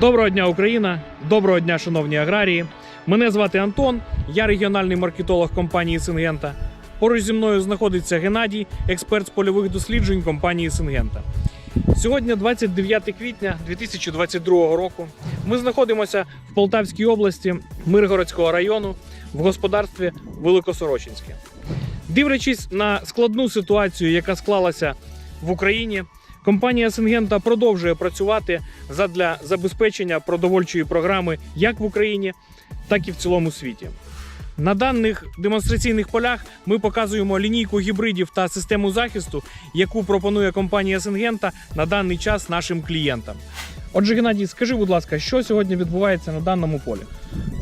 Доброго дня, Україна! Доброго дня, шановні аграрії! Мене звати Антон, я регіональний маркетолог компанії Сингента. Поруч зі мною знаходиться Геннадій, експерт з польових досліджень компанії Сингента. Сьогодні 29 квітня 2022 року. Ми знаходимося в Полтавській області Миргородського району в господарстві Великосорочинське. Дивлячись на складну ситуацію, яка склалася в Україні, компанія Сингента продовжує працювати задля забезпечення продовольчої програми як в Україні, так і в цілому світі. На даних демонстраційних полях ми показуємо лінійку гібридів та систему захисту, яку пропонує компанія Сингента на даний час нашим клієнтам. Отже, Геннадій, скажи, будь ласка, що сьогодні відбувається на даному полі?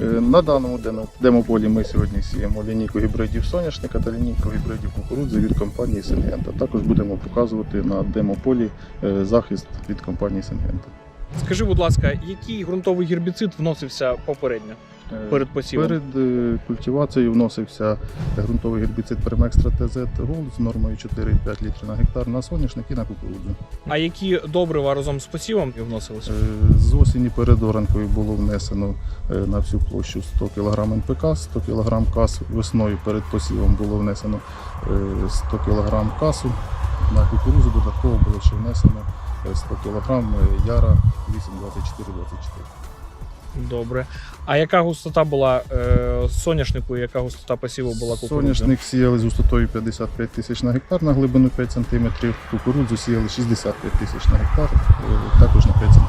Е, На даному демо- демополі ми сьогодні сіємо лінійку гібридів соняшника та лінійку гібридів кукурудзи від компанії Сингента. Також будемо показувати на демополі е, захист від компанії Сингента. Скажи, будь ласка, який ґрунтовий гербіцид вносився попередньо перед посівом? Перед е, культивацією вносився ґрунтовий гербіцид Пермекстра ТЗ Голд з нормою 4,5 літрів на гектар на соняшник і на кукурудзу. А які добрива разом з посівом вносилися? Е, З осені перед оранкою було внесено е, на всю площу 100 кг НПК, 100 кг касу. Весною перед посівом було внесено е, 100 кг касу. На кукурузу додатково було ще внесено е, 100 кг яра 8,24-24. Добре. А яка густота була е, соняшнику і яка густота посіву була кукурудзи? Соняшник сіяли з густотою 55 тисяч на гектар на глибину 5 см, кукурудзу сіяли 65 тисяч на гектар, е, також на 5 см.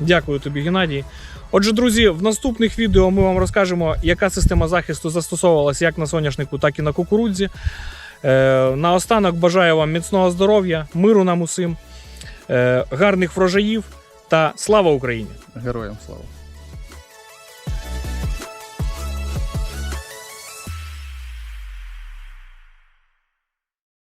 Дякую тобі, Геннадій. Отже, друзі, в наступних відео ми вам розкажемо, яка система захисту застосовувалася як на соняшнику, так і на кукурудзі. Е, наостанок бажаю вам міцного здоров'я, миру нам усім, е, гарних врожаїв та слава Україні! Героям слава!